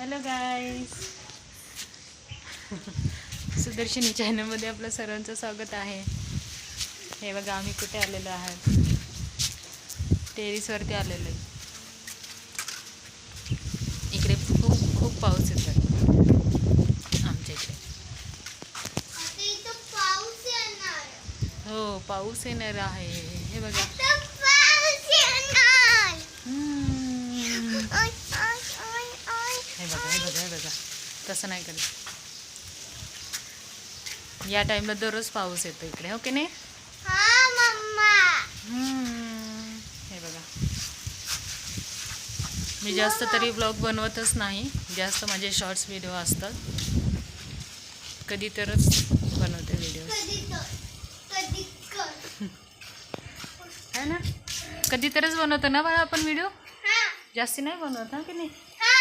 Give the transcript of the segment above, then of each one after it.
Hello गाईस सुदर्शनी चॅनलमध्ये आपलं सर्वांचं स्वागत आहे. हे बघा आम्ही कुठे आलेलो आहात? टेरिसवरती आलेलो आहे. इकडे खूप खूप पाऊस येतो आमच्या इकडे. हो पाऊस येणार आहे. हे बघा आता पाऊस येणार हम्म. ओय, ओय, ओय, ओय. हे बघा हे बघा हे बघा. तसं नाही करत. या टाईमला दररोज पाऊस येतो इकडे हो की नाही? हा मम्मा. हम्म. बघा. मी जास्त तरी ब्लॉग बनवतच नाही. जास्त माझे शॉर्ट्स व्हिडिओ असतात. कधी तरच बनवते व्हिडिओ कधी कधी है ना? कधी तरच बनवतो ना बाळा आपण व्हिडिओ हा. जास्ती नाही बनवत हा की नाही? हा.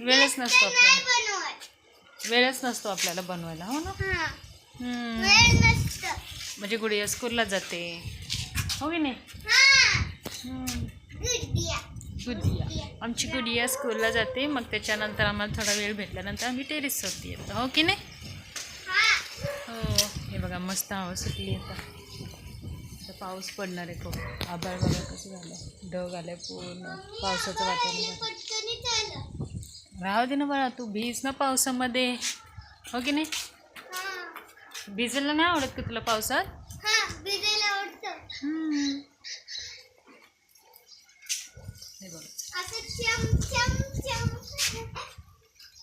वेळच नसतो आपल्याला. वेळच नसतो आपल्याला बनवायला हो ना? हा. म्हणजे गुडिया स्कूलला जाते. हो की नाही? हा. गुडिया. आमची गुडिया स्कूलला जाते. मग त्याच्यानंतर आम्हाला थोडा वेळ भेटल्यानंतर आम्ही टेरेसवरती येतो. हो की नाही? हा. हो. हे बघा मस्त हवा सुटली आता. आता पाऊस पडणार आहे खूप. आभाळ बघा कसं झालं. ढग आलं पूर्ण. पावसाचं वातावरण झालं. राहू दे ना बाळा तू भिज ना पावसामध्ये. हो की नाही? भिजायला नाही आवडत का तुला पावसात? हे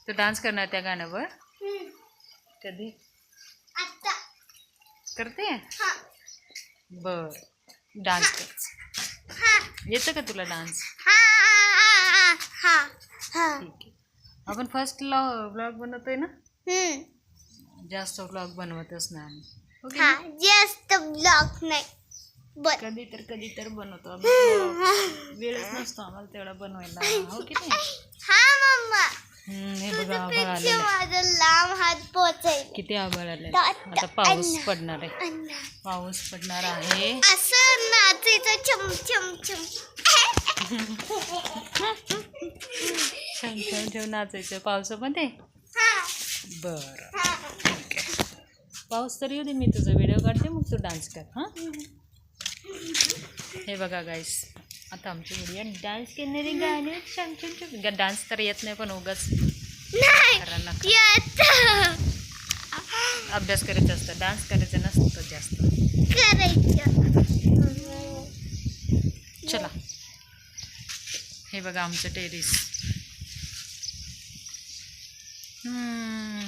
तू डान्स करणार त्या गाण्यावर? कधी? करते? बर. डान्स कर. येतं का तुला डान्स? हा ठीक आहे आपण फर्स्ट ब्लॉग बनवतोय ना? हम्म. जास्त ब्लॉग बनवतच नाही आम्ही. हा? जास्त ब्लॉक नाही. बर. कधी तर कधी तर बनवतो आम्ही. vlog. वेळच नसतो आम्हाला तेवढा बनवायला. हो की नाही? हा मम्मा हम्म, हे बघा आभाळपेक्षा आलेलं आहे. माझा लांब हात पोचायला किती आभाळ आले आता पाऊस. पडणार आहे. अन्ना. पाऊस पडणार आहे. असं नाचायचं छम छम छम छान छान छान नाचायचं पावसामध्ये? बरं. हा. पाऊस तर येऊ दे मी तुझा व्हिडिओ काढते मग तू डान्स कर हां? हे बघा गाईस आता आमची व्हिडिओ डान्स करणारे गाणे छान छान छान. डान्स तर येत नाही पण उगाच. अभ्यास करायचा असतं डान्स करायचं नसतं जास्त. करायचं. चला. हे बघा आमचं टेरिस Hmm.